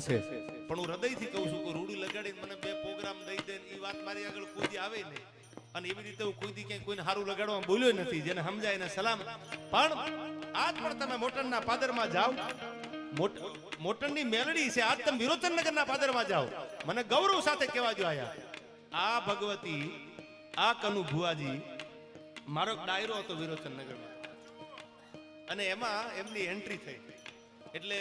છે. પણ હું હૃદયથી કહું છું કે રૂડી લગાડીને મને બે પ્રોગ્રામ દઈ દે એ વાત મારી આગળ કોઈ આવે નહીં. અને એવી રીતે હું કોઈ ક્યાંય કોઈને સારું લગાડવા બોલ્યો નથી, જેને સમજાય એને સલામ. પણ આજ પણ તમે મોટરના પાદરમાં જાઓ. મોટરની મેલડી છે, આજ તમે વિરોચનનગરના પાદરમાં જાઓ. મને ગૌરવ સાથે કહેવા જો આયા. આ ભગવતી, આ કનુ ભુવાજી, મારો ડાયરો હતો વિરોચનનગરમાં. અને એમાં એમની એન્ટ્રી થઈ. એટલે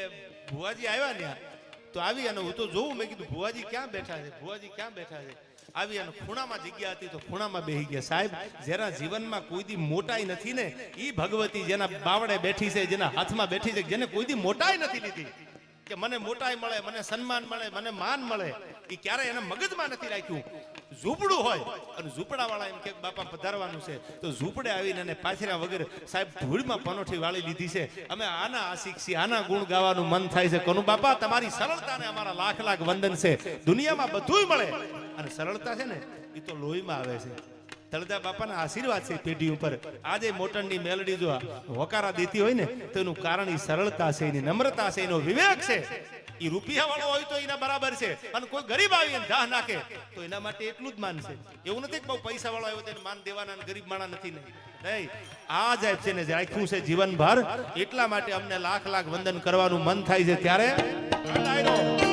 ભુવાજી આવ્યા ત્યાં તો આવી અને હું તો જોઉં, મેં કીધું, ભુવાજી ક્યાં બેઠા છે? ભુવાજી ક્યાં બેઠા છે? આવી અને ખૂણામાં જગ્યા હતી તો ખૂણામાં બેહી ગયા. સાહેબ, જેના જીવનમાં કોઈ દી મોટાઈ નથી ને એ ભગવતી જેના બાવડે બેઠી છે, જેના હાથમાં બેઠી છે, જેને કોઈ દી મોટાઈ નથી લીધી. કે મને મોટાઈ મળે, મને સન્માન મળે, મને માન મળે. એ ક્યારે એના મગજમાં નથી રાખ્યું? ઝૂંપડું હોય. અને ઝૂંપડા વાળા એમ કે, બાપા, પધારવાનું છે. તો ઝૂંપડે આવીને અને પાથર્યા વગર, સાહેબ, ધૂળમાં પનોઠી વાળી લીધી છે. અમે આના આશિક છીએ, આના ગુણ ગાવાનું મન થાય છે. કોનું, બાપા, તમારી સરળતાને અમારા લાખ લાખ વંદન છે. દુનિયામાં બધુંય મળે. અને સરળતા છે ને, એ તો લોહીમાં આવે છે. તળદા બાપાના આશીર્વાદ છે પેઢી ઉપર. આજે મોટરની મેલડી જો હોકારા દેતી હોય ને, તો એનું કારણ એ સરળતા છે, એની નમ્રતા છે, એનો વિવેક છે. એ રૂપિયા વાળો હોય તો એના બરાબર છે. અને કોઈ ગરીબ આવી દાહ નાખે, તો એના માટે એટલું જ માન છે એવું નથી કે બહુ પૈસા વાળો આવ્યો તેને માન દેવાના ગરીબ માણા નથી નહીં. આ જાય છે ને રાખ્યું છે જીવનભર, એટલા માટે અમને લાખ લાખ વંદન કરવાનું મન થાય છે. ત્યારે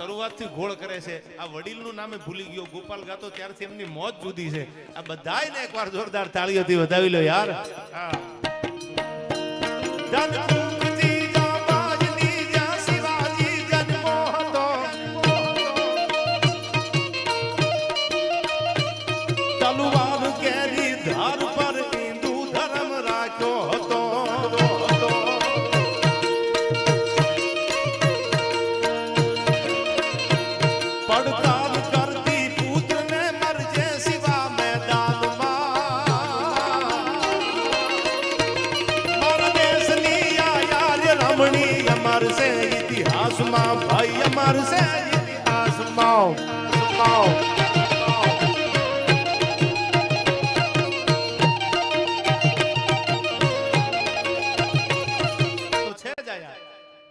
શરૂઆતથી ઘોળ કરે છે. આ વડીલનું નામે ભૂલી ગયો. ગોપાલ ગાતો ત્યારથી એમની મોત જુદી છે. આ બધાયને એકવાર જોરદાર તાળીઓથી વધાવી લો યાર. હા.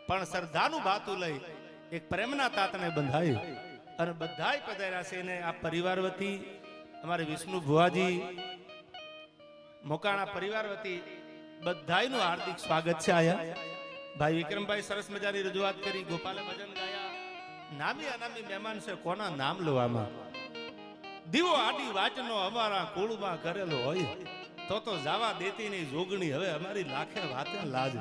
પણ શ્રદ્ધાનું બાતું લઈ એક આ પરિવાર વતી અમારે વિષ્ણુ ભુવાજી, મોકાણા પરિવાર વતી બધાયનું હાર્દિક સ્વાગત છે આયા. ભાઈ વિક્રમભાઈ સરસ મજાની રજૂઆત કરી, ગોપાલે ભજન ગાયા. નામી અનામી મહેમાન છે, કોના નામ લેવામાં? દીવો આડી વાચનો અમારા કુળમાં કરેલો હોય, તો તો જાવા દેતી નહીં જોગણી હવે અમારી લાખે વાતે લાજ.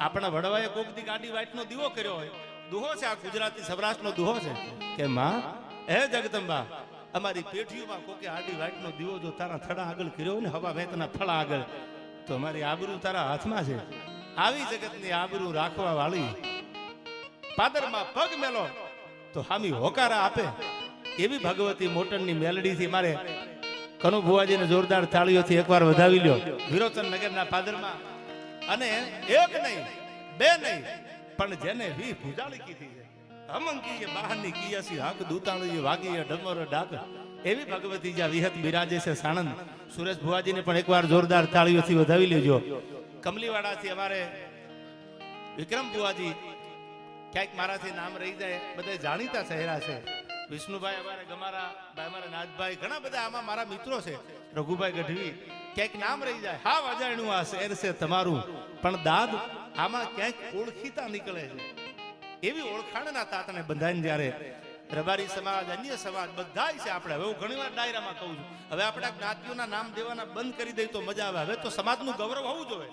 આપણા વડવાએ કોક દી ગાડી વાટનો દીવો કર્યો હોય. દુહો છે, આ ગુજરાતી સૌરાષ્ટ્રનો દુહો છે, કે માં, હે જગદંબા, અમારી પેઢીઓમાં કોકે આડી વાટનો દીવો જો તારા થડા આગળ કર્યો ને, હવા વેતના ફળા આગળ, તો અમારી આબરૂ તારા હાથમાં છે. આવી જગતની આબરૂ રાખવા વાળી પાદરમાં પગ મેલો, તો હામી હોકારા આપે. એવી ભગવતી મોટનની મેલડીથી મારે કનુ ભુવાજીને જોરદાર તાળીઓથી એકવાર વધાવી લ્યો. વિરોચન નગરના પાદરમાં. અને એક નહીં, બે નહીં, પણ જેને વી ભૂજાળી કીધી છે. અમંકીય બહારની કિયાસી હાક દૂતાળી વાગીય ડમર ડાક. એવી ભગવતી જ્યાં વિહત બિરાજે છે સાણંદ. સુરેશ ભુવાજીને પણ એકવાર જોરદાર તાળીઓથી વધાવી લેજો. કમલીવાડાથી અમારે વિક્રમ ભુવાજી ક્યાંક મારાથી નામ રહી જાય બધા જાણીતા ચહેરા છે. વિષ્ણુભાઈ અમારે ગમારા, ભાઈ અમારા નાથભાઈ, ઘણા બધા આમાં મારા મિત્રો છે. રઘુભાઈ ગઢવી, ક્યાંક નામ રહી જાય, હા વાજાણ્યું આ શહેર છે તમારું, પણ દાદ આમાં ક્યાંક ઓળખીતા નીકળે છે. એવી ઓળખાણના તાતને બંધાઈને જ્યારે રબારી સમાજ, અન્ય સમાજ બધા છે આપણે, હવે હું ઘણી વાર ડાયરામાં કહું છું, હવે આપણે જ્ઞાતિઓના નામ દેવાના બંધ કરી દઈએ તો મજા આવે, હવે તો સમાજનું ગૌરવ હોવું જોઈએ.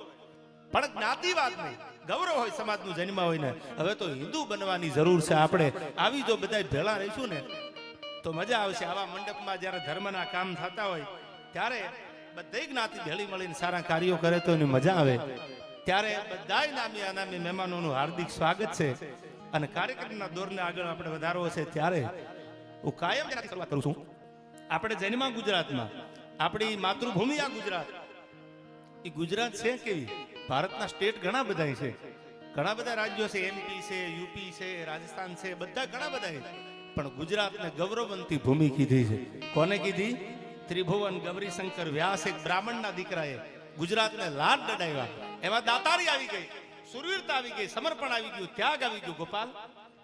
પણ જ્ઞાતિવાદ નહીં. ગૌરવ હોય સમાજનું જન્મ હોય ને, હવે તો હિન્દુ બનવાની જરૂર છે આપણે. આવી જો બધા ભેળા રહીશું ને, તો મજા આવશે. આવા મંડપમાં જ્યારે ધર્મના કામ થતા હોય, ત્યારે બધી જ્ઞાતિ ભેળી મળીને સારા કાર્યો કરે તો એની મજા આવે. ત્યારે બધા નામી અનામી મહેમાનોનું હાર્દિક સ્વાગત છે. અને કાર્યક્રમના દોરને આગળ આપણે વધારવો છે ત્યારે હું કાયમ શરૂઆત કરું છું. આપણે જન્મા ગુજરાતમાં, આપણી માતૃભૂમિ આ ગુજરાત. એ ગુજરાત છે કેવી? ભારતના સ્ટેટ ઘણા બધા છે. ઘણા બધા રાજ્યો છે એમપી છે યુપી છે, રાજસ્થાન છે, બધા ઘણા બધા છે. પણ ગુજરાતને ગૌરવંતી ભૂમિ કીધી છે. કોને કીધી? ત્રિભુવન ગૌરીશંકર વ્યાસ, એક બ્રાહ્મણના દીકરાએ ગુજરાતને લાડ દડાવ્યા. એમાં દાતારી આવી ગઈ, સુરવીરતા આવી ગઈ, સમર્પણ આવી ગયું, ત્યાગ આવી ગયું, ગોપાલ.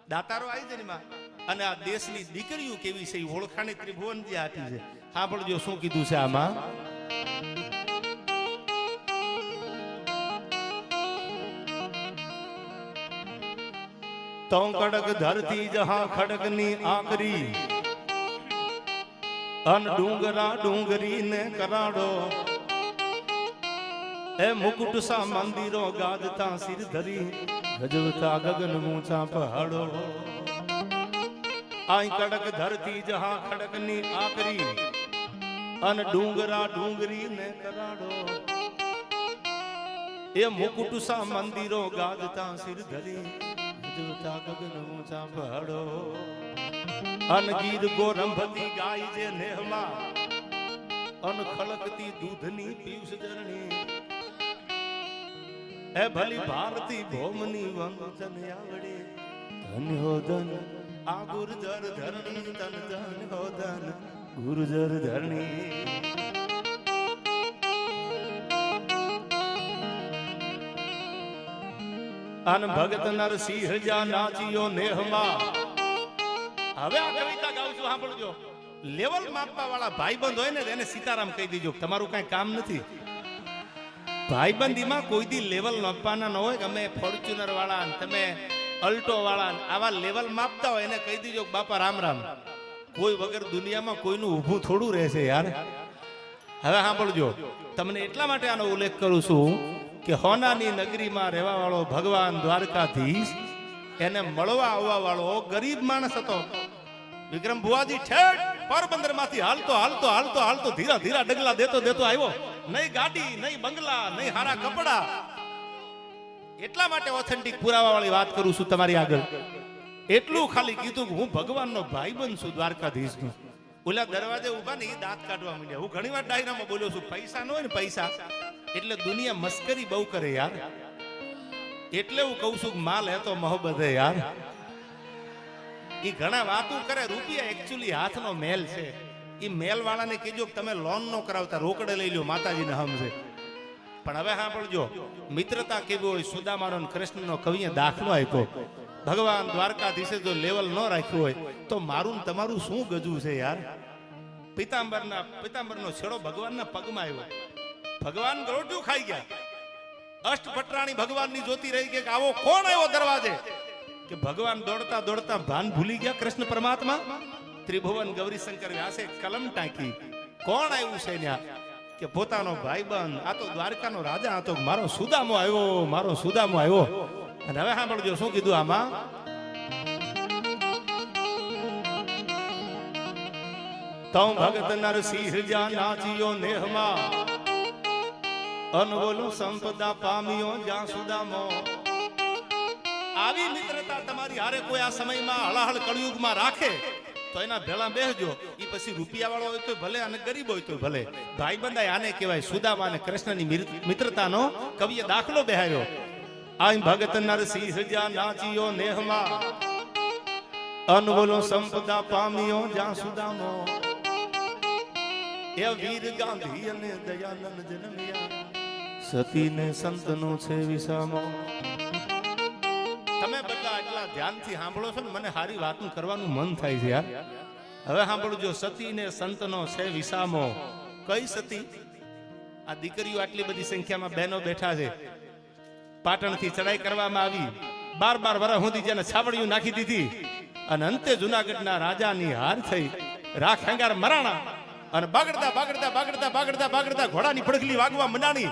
દાતારો આવી જાય એમાં. અને આ દેશની દીકરીઓ કેવી છે, એ ઓળખાણી ત્રિભુવનજી આપી છે. સાંભળજો શું કીધું છે આમાં? તો કડક ધરતી જહા ખડકની આકરી અન ડુંગરા ડુંગરી ને કરાડો. એ મુકુટ સા મંદિરો ગાજતા સિર ધરી, ગજવતા ગગન ઊંચા પહાડો. આઈ કડક ધરતી જહા ખડકની આકરી અન ડુંગરા ડુંગરી ને કરાડો. એ મુકુટ સા મંદિરો ગાજતા સિર ધરી ગજવતા ગગન ઊંચા પહાડો અન ગીત ગોરંભતી ગાય જે નેહમાં, અન ખળકતી દૂધની પિયુષ જરણી એ ભલી ભારતી ભોમની વંદન આવડે. ધન્યોદન હો ધન આ ગુરજર ધરણી, તન ધન્યોદન ગુરજર ધરણી. અન ભગત નરસિંહ જા નાચિયો નેહમાં. હવે આ કવિતા ગાઉં છું, સાંભળજો. લેવલ માપવા વાળા ભાઈબંધ હોય ને એને સીતારામ કહી દીજો તમારું કઈ કામ નથી. ભાઈબંધીમાં કોઈ દી લેવલ માપવાના ન હોય અમે ફોર્ચ્યુનર વાળા તમે અલ્ટો વાળા આવા લેવલ માપતા હોય, એને કહી દીજો બાપા રામ રામ. કોઈ વગર દુનિયામાં કોઈનું ઊભું થોડું રહેશે યાર. હવે સાંભળજો. તમને એટલા માટે આનો ઉલ્લેખ કરું છું કે હોનાની નગરીમાં રહેવા વાળો ભગવાન દ્વારકાધીશ, એને મળવા આવવા વાળો ગરીબ માણસ હતો. વિક્રમ ભુવાજી ઠેઠ પોરબંદરમાંથી હાલતો હાલતો હાલતો હાલતો, ધીરા ધીરા ડગલા દેતો દેતો આવ્યો. નહીં ગાડી, નહીં બંગલા, નહીં હારા કપડા. એટલા માટે ઓથેન્ટિક પુરાવા વાળી વાત કરું છું તમારી આગળ. એટલું ખાલી કીધું કે હું ભગવાનનો ભાઈ બન છું દ્વારકાધીશનો. ઓલા દરવાજે ઊભા ને એ દાંત કાઢવા માંડ્યા. હું ઘણી વાર ડાયરામાં બોલ્યો છું, પૈસા ન હોય ને પૈસા. એટલે દુનિયા મસ્કરી બહુ કરે યાર. એટલે હું કહું છું માલ હે તો મોહબત હે યાર. એ ઘણા વાતો કરે, રૂપિયા એકચ્યુઅલી હાથનો મેલ છે. એ મેલ વાળાને કહેજો કે તમે લોન નો કરાવતા, રોકડે લઈ લો માતાજીને સમજે પણ હવે સાંભળજો, મિત્રતા કેવી હોય, સુદામાનો કૃષ્ણનો કવિએ દાખલો આપ્યો. ભગવાન દ્વારકાધીશે જો લેવલ ન રાખ્યું હોય, તો મારું તમારું શું ગજવું છે યાર? પિતાંબરના, પિતાંબરનો છેડો ભગવાનના પગમાં આવ્યો. ભગવાન ગરોટિયું ખાઈ ગયા. અષ્ટભટ્રાણી ભગવાનની જોતી રહી કે આવો કોણ આવ્યો દરવાજે? કે ભગવાન દોડતા દોડતા ભાન ભૂલી ગયા કૃષ્ણ પરમાત્મા? ત્રિભુવન ગૌરીશંકર વ્યાસે કલમ ટાંકી. કોણ આવ્યું છે ત્યાં? કે પોતાનો ભાઈબંધ, આ તો દ્વારકાનો રાજા હતો મારો સુદામો આવ્યો, મારો સુદામો આવ્યો. અને હવે સાંભળજો, શું કીધું આમાં? તમ ભગત નરસિંહ જા નાચિયો નેહમાં અનવોલો સંપદા પામ્યો જ્યાં સુદામો. આવી મિત્રતા તમારી હારે કોઈ આ સમયમાં હળાહળ કળિયુગમાં રાખે, તો એના ભેળા બેસજો એ પછી રૂપિયા વાળો હોય તો ભલે અને ગરીબ હોય તો ભલે. ભાઈબંધ આને કહેવાય સુદામા અને કૃષ્ણની મિત્રતાનો કવિએ દાખલો બેહાર્યો. આઈ ભગત નરસિંહ જા નાચિયો નેહમાં. અનવોલો સંપદા પામ્યો જ્યાં સુદામો. એ વીર ગાંધી અને દયાનંદ જન્મ્યા. સતીને સંતનો છે વિસામો. તમે બધા એટલા ધ્યાનથી સાંભળો છો ને, મને સારી વાતું કરવાનું મન થાય છે યાર. હવે સાંભળજો સતી ને સંતનો છે વિસામો. કઈ સતી? આ દીકરીઓ આટલી બધી સંખ્યામાં બહેનો બેઠા છે. પાટણથી ચડાઈ કરવામાં આવી. બાર બાર વર્ષ સુધી જેને છાવડિયું નાખી દીધી. અને અંતે જુનાગઢના રાજાની હાર થઈ. રાખ હેંગાર મરાણા. અને બાગડતા બાગડતા બાગડતા બાગડતા બાગડતા ઘોડાની પડખલી વાગવા મંડાણી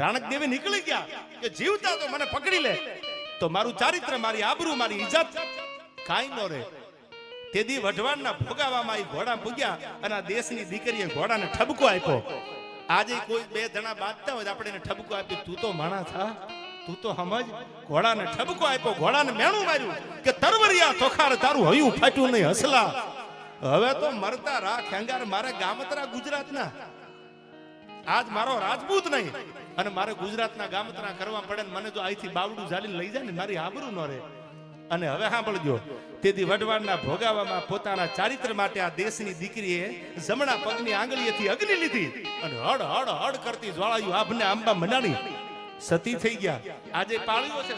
રાણક દેવી નીકળી ગયા કે જીવતા તો મને પકડી લે. તો મારું ચારિત્ર, મારી આબરૂ, મારી ઇજ્જત કાંઈ ન રહે. તેદી વઢવાણના ભોગાવામાં એ ઘોડા ભૂગ્યા અને આ દેશની દીકરીએ ઘોડાને ઠબકો આપ્યો. આજે કોઈ બે જણા બાંધતા હોય આપણે એને ઠબકો આપી તું તો માણા થા તું તો સમજ ઘોડાને ઠબકો આપ્યો. ઘોડાને મેણું માર્યું કે તરવરિયા તોખાર તારું હયું ફાટ્યું નહીં હસલા. હવે તો મરતા રાખ. ખેંગાર મારે ગામતરા ગુજરાતના. આજ મારો રાજપૂત નહીં. અને મારે ગુજરાતના ગામતરા કરવા પડે મને જો અહીંથી બાવડું ઝાલીને લઈ જાય ને મારી આબરૂ ન રહે. અને હવે સાંભળજો તેથી વઢવાડના ભોગાવામાં પોતાના ચારિત્ર માટે આ દેશની દીકરીએ જમણા પગની આંગળીએથી અગ્નિ લીધી અને હડ હડ હડ કરતી જ્વાળાયું આભને આંબા મનાણી સતી થઈ ગયા. આજે પાળ્યો છે.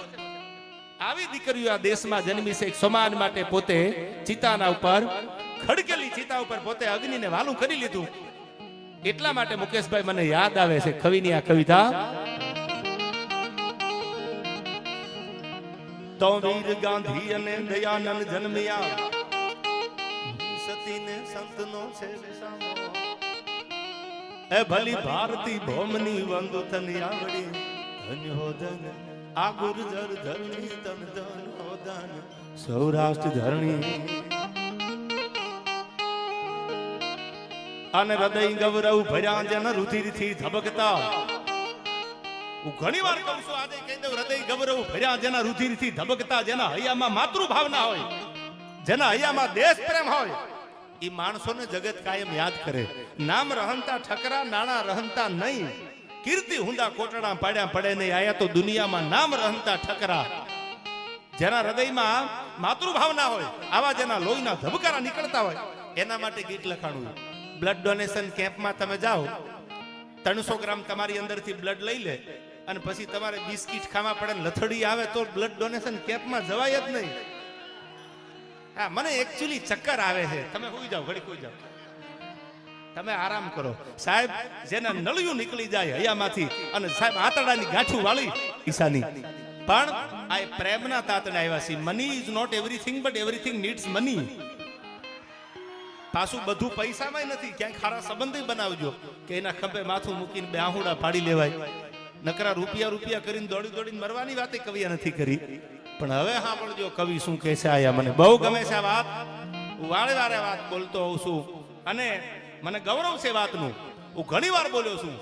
આવી દીકરીઓ આ દેશમાં જન્મી છે. એક સમાજ માટે પોતે ચિતાના ઉપર, ખડકેલી ચિતા ઉપર પોતે અગ્નિને વાલું કરી લીધું. એટલા માટે મુકેશભાઈ મને યાદ આવે છે કવિની આ કવિતા. તો ગાંધી અને દયાનંદ જન્મ્યા. સતીને સંતનો છે એ ભલી ભારતી ભૌમની વંદુ તન આવડી ધન્ય આ ગુર્જર ધરણી તન ધન હો સૌરાષ્ટ્ર ધરણી અને હૃદય ગૌરવ ભર્યા જન રુધિરથી ધબકતા. હું ઘણી વાર કહું છું, આજે કહી દઉં હૃદય ગૌરવ ભર્યા જેના રુધિરથી ધબકતા, જેના હૈયામાં માતૃભાવના હોય, જેના હૈયામાં દેશ પ્રેમ હોય એ માણસોને જગત કાયમ યાદ કરે. નામ રહંતા, ઠકરા, નાણા રહંતા નહીં. કીર્તિ હુંદા કોટડા પાડ્યા પડે નહીં, આયા તો દુનિયામાં નામ રહંતા, ઠકરા. જેના હૃદયમાં માતૃભાવના હોય, આવા જેના લોહીના ધબકારા નીકળતા હોય, એના માટે ગીત લખાણું. બ્લડ ડોનેશન કેમ્પમાં તમે જાઓ, ત્રણસો ગ્રામ તમારી અંદરથી બ્લડ લઈ લે અને પછી તમારે બિસ્કિટ ખાવા પડે લથડી આવે તો બ્લડ ડોનેશન કેમ્પમાં જવાય જ નહીં. હા, મને એકચ્યુઅલી ચક્કર આવે છે. તમે હોઈ જાઓ ઘડી કોઈ જાઓ. તમે આરામ કરો. સાહેબ, જેના નળિયું નીકળી જાય હૈયામાંથી અને સાહેબ આતરડાની ગાંઠું વાળી, ઈશાની. પણ આ પ્રેમના તાતણે આવ્યા છે money is not everything but everything needs money પાછું બધું પૈસામાં નથી. ક્યાંય ખારા સંબંધ બનાવજો કે એના ખંભે માથું મૂકીને બે આહુડા પાડી લેવાય. નકરા રૂપિયા રૂપિયા કરીને દોડી દોડીને મરવાની વાતે કવિએ નથી કરી. પણ હવે સાંભળજો, કવિ શું કહે છે આયા મને. બહુ ગમે છે આ વાત. હું વારે વારે વાત બોલતો હોઉં છું. અને મને ગૌરવ છે વાતનું. હું ઘણી વાર બોલ્યો છું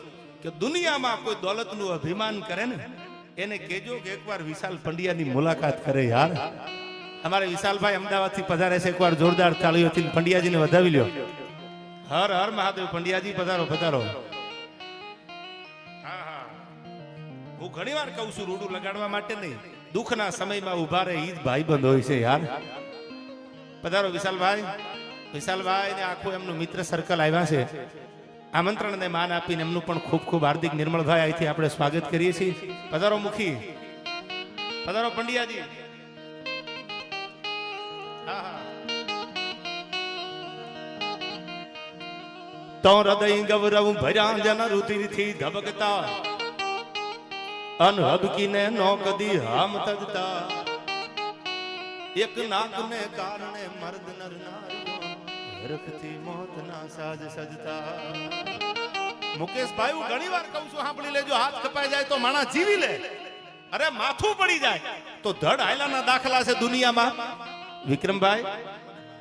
કે દુનિયામાં કોઈ દોલતનું અભિમાન કરે ને, એને કેજો કે એકવાર વિશાલ પંડ્યાની મુલાકાત કરે યાર. અમારે વિશાલભાઈ અમદાવાદથી પધારે છે. એકવાર જોરદાર તાળીઓથી પંડ્યાજીને વધાવી લ્યો. હર હર મહાદેવ, પંડ્યાજી પધારો પધારો. હા હા. હું ઘણી વાર કહું છું, રૂડું લગાડવા માટે નહીં. દુઃખના સમયમાં ઊભા રહે, ઈ જ ભાઈબંધ હોય છે, યાર. પધારો વિશાલભાઈ. વિશાલભાઈ ને આખું એમનું મિત્ર સર્કલ આવ્યા છે. આમંત્રણને માન આપીને એમનું પણ ખૂબ ખૂબ હાર્દિક નિર્મળભાઈ અહીંથી આપણે સ્વાગત કરીએ છીએ. પધારો મુખી. પધારો પંડ્યાજી. તો હૃદય ગૌરવ ભર્યા ધબકતા. અનહબકીને નો કદી હામ તજતા એક નાગને કારણે મર્દ નર મુકેશભાઈ ઘણી વાર કહું છું લેજો, હાથ કપાઈ જાય તો માણસ જીવી લે. અરે માથું પડી જાય. તો ધડ આયલાના દાખલા છે દુનિયામાં. વિક્રમભાઈ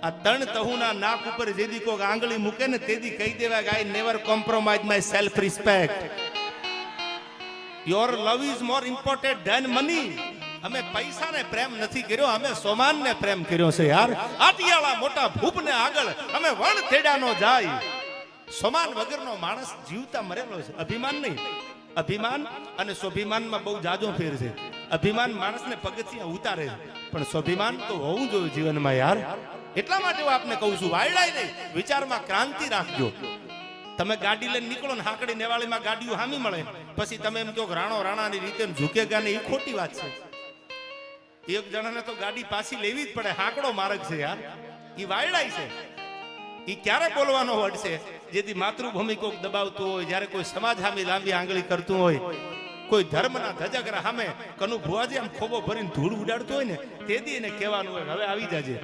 આ ત્રણ તહુના નાક ઉપર જેદી કોક આંગળી મૂકે ને તેદી કહી દેવાય I never compromise my self respect your love is more important than money અમે પૈસાને પ્રેમ નથી કર્યો, અમે સોમાનને પ્રેમ કર્યો છે યાર. આટિયાળા મોટા ભૂપને આગળ અમે વણ તેડાનો જાય. સોમાન વગરનો માણસ જીવતા મરેલો છે. અભિમાન નહીં. અભિમાન અને સ્વાભિમાનમાં બહુ જાજો ફેર છે. અભિમાન માણસને પગથિયા ઉતારે પણ સ્વાભિમાન તો હોવું જોઈએ જીવનમાં યાર. એટલા માટે હું આપને કહું છું, વાયડાય નહીં, વિચારમાં ક્રાંતિ રાખજો. તમે ગાડી લઈને નીકળો ને હાકડી નેવાળીમાં ગાડીઓ હામી મળે. પછી તમે એમ કહો રાણો રાણાની રીતે ઝૂકે ગાને એ ખોટી વાત છે. એક જણાને તો ગાડી પાછી લેવી જ પડે, હાકડો માર્ગ છે યાર. એ વાયડાય છે. એ ક્યારે બોલવાનો વડશે જેથી માતૃભૂમિ કોક દબાવતું હોય, જ્યારે કોઈ સમાજ હામી લાંબી આંગળી કરતું હોય, કોઈ ધર્મના ધજગરા સામે કનુ ભુવાજી આમ ખોબો ભરીને ધૂળ ઉડાડતું હોય ને, તેથી એને કહેવાનું હોય હવે આવી જાજે.